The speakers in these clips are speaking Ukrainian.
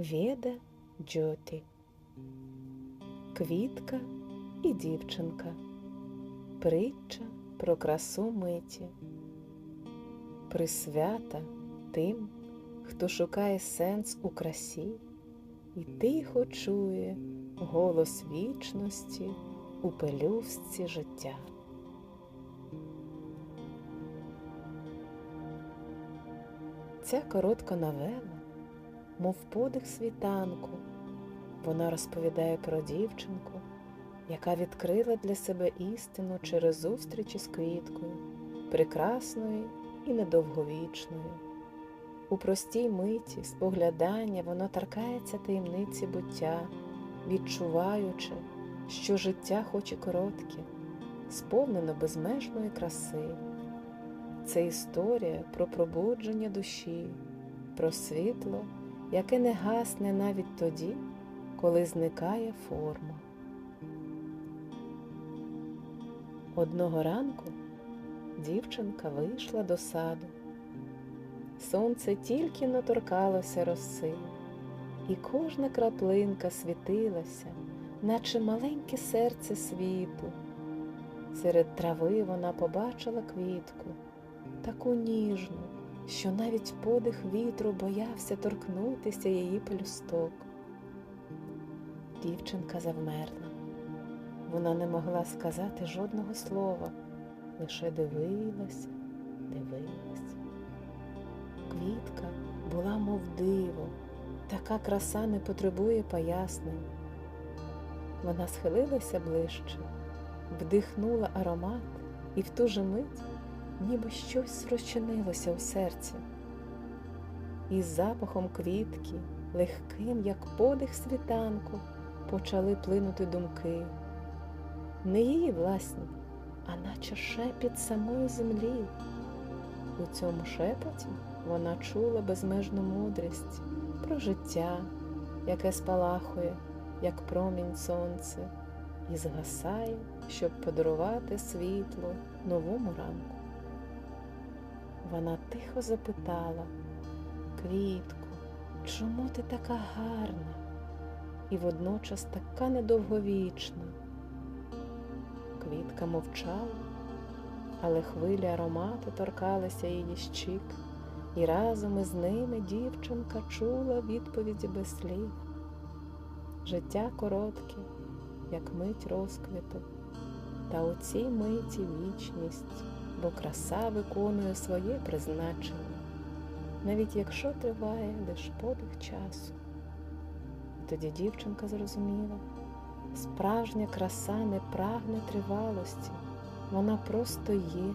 Веда Джоті. Квітка і дівчинка. Притча про красу миті. Присвята тим, хто шукає сенс у красі і тихо чує голос вічності у пелюстці життя. Ця коротка новела, мов подих світанку, вона розповідає про дівчинку, яка відкрила для себе істину через зустрічі з квіткою, прекрасною і недовговічною. У простій миті споглядання воно торкається таємниці буття, відчуваючи, що життя хоч і коротке, сповнено безмежної краси. Це історія про пробудження душі, про світло, яке не гасне навіть тоді, коли зникає форма. Одного ранку дівчинка вийшла до саду. Сонце тільки наторкалося роси, і кожна краплинка світилася, наче маленьке серце світу. Серед трави вона побачила квітку, таку ніжну, що навіть подих вітру боявся торкнутися її пелюсток. Дівчинка завмерла. Вона не могла сказати жодного слова, лише дивилася, дивилася. Квітка була, мов диво, така краса не потребує пояснень. Вона схилилася ближче, вдихнула аромат, і в ту же мить ніби щось розчинилося у серці. І з запахом квітки, легким, як подих світанку, почали плинути думки. Не її власні, а наче шепіт самої землі. У цьому шепоті вона чула безмежну мудрість про життя, яке спалахує, як промінь сонця, і згасає, щоб подарувати світло новому ранку. Вона тихо запитала Квітку, чому ти така гарна і водночас така недовговічна? Квітка мовчала, але хвилі аромату торкалися її щік, і разом із ними дівчинка чула відповіді без слів. Життя коротке, як мить розквіту, та у цій миті вічність, бо краса виконує своє призначення, навіть якщо триває лиш подих часу. Тоді дівчинка зрозуміла. Справжня краса не прагне тривалості, вона просто є,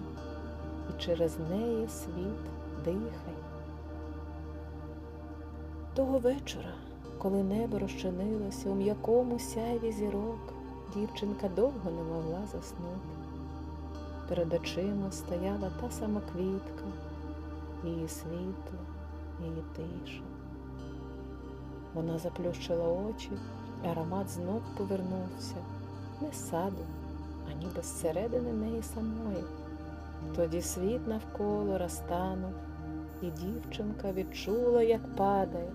і через неї світ дихає. Того вечора, коли небо розчинилося у м'якому сяйві зірок, дівчинка довго не могла заснути. Перед очима стояла та сама квітка, її світло, її тиша. Вона заплющила очі. Аромат знов повернувся не з саду, а ніби зсередини неї самої. Тоді світ навколо розтанув, і дівчинка відчула, як падає,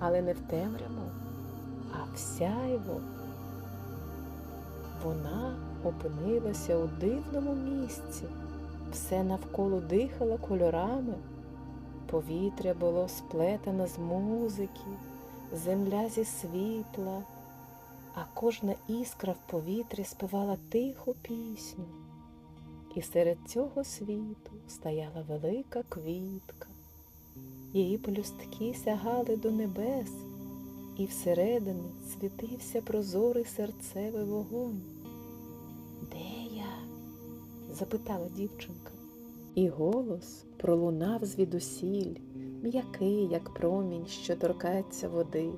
але не в темряву, а в сяйво. Вона опинилася у дивному місці, все навколо дихало кольорами, повітря було сплетено з музики земля зі світла, а кожна іскра в повітрі співала тиху пісню. І серед цього світу стояла велика квітка, її полюстки сягали до небес, і всередині світився прозорий серцевий вогонь. Запитала дівчинка, і голос пролунав звідусіль м'який, як промінь, що торкається води.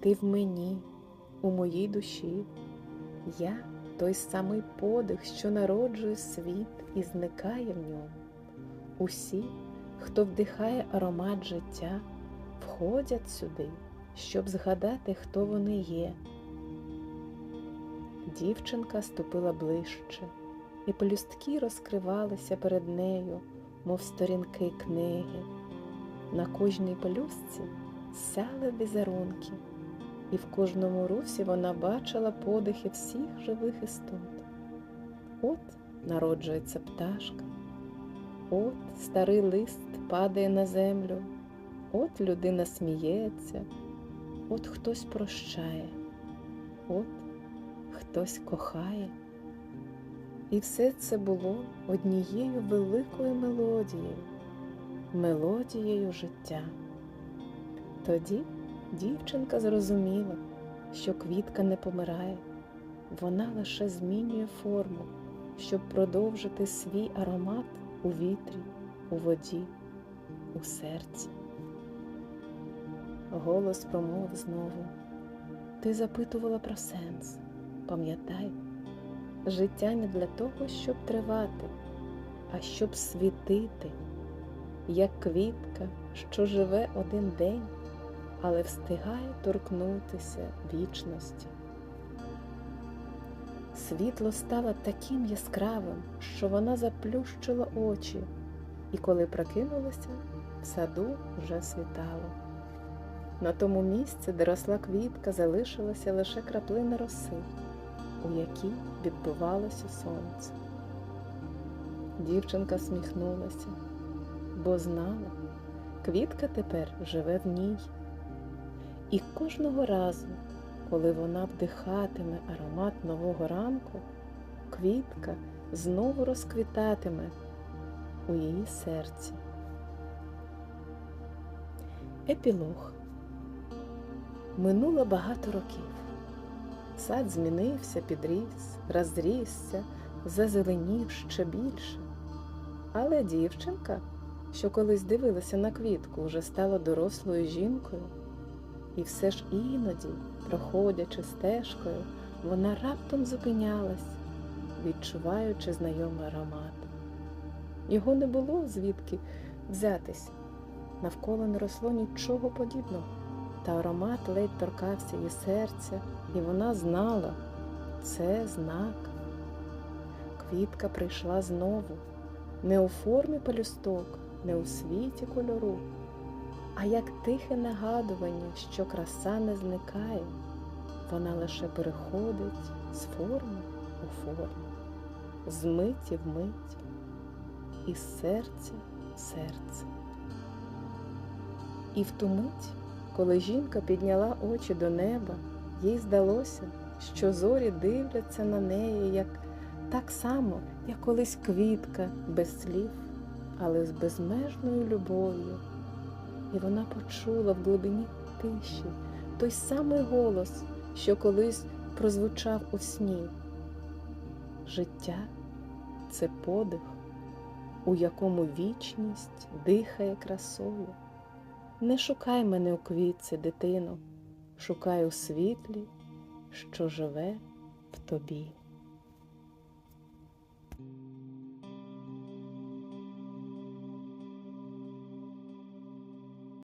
Ти в мені, у моїй душі. Я той самий подих, що народжує світ і зникає в ньому. Усі, хто вдихає аромат життя, входять сюди, щоб згадати, хто вони є. Дівчинка ступила ближче, і полюстки розкривалися перед нею, мов сторінки книги. На кожній пелюстці сяли візерунки, і в кожному русі вона бачила подихи всіх живих істот. От народжується пташка, от старий лист падає на землю, от людина сміється, от хтось прощає, от хтось кохає. І все це було однією великою мелодією, мелодією життя. Тоді дівчинка зрозуміла, що квітка не помирає, вона лише змінює форму, щоб продовжити свій аромат у вітрі, у воді, у серці. Голос промовив знову. Ти запитувала про сенс. Пам'ятай, життя не для того, щоб тривати, а щоб світити, як квітка, що живе один день, але встигає торкнутися вічності. Світло стало таким яскравим, що вона заплющила очі, і коли прокинулася, в саду вже світало. На тому місці, де росла квітка, залишилася лише краплина роси, у якій відбивалося сонце. Дівчинка сміхнулася, бо знала, квітка тепер живе в ній. І кожного разу, коли вона вдихатиме аромат нового ранку, квітка знову розквітатиме у її серці. Епілог Минуло багато років. Сад змінився, підріс, розрісся, зазеленів ще більше. Але дівчинка, що колись дивилася на квітку, вже стала дорослою жінкою. І все ж іноді, проходячи стежкою, вона раптом зупинялась, відчуваючи знайомий аромат. Його не було звідки взятись. Навколо не росло нічого подібного, та аромат ледь торкався її серця, і вона знала це знак. Квітка прийшла знову, не у формі пелюсток, не у світі кольору, а як тихе нагадування, що краса не зникає, вона лише переходить з форми у форму, з миті в мить, із серця в серце. І в ту мить, коли жінка підняла очі до неба, їй здалося, що зорі дивляться на неї, як так само, як колись квітка без слів, але з безмежною любов'ю. І вона почула в глибині тиші той самий голос, що колись прозвучав у сні. Життя це подих, у якому вічність дихає красою. Не шукай мене у квітці, дитино, шукай у світлі, що живе в тобі.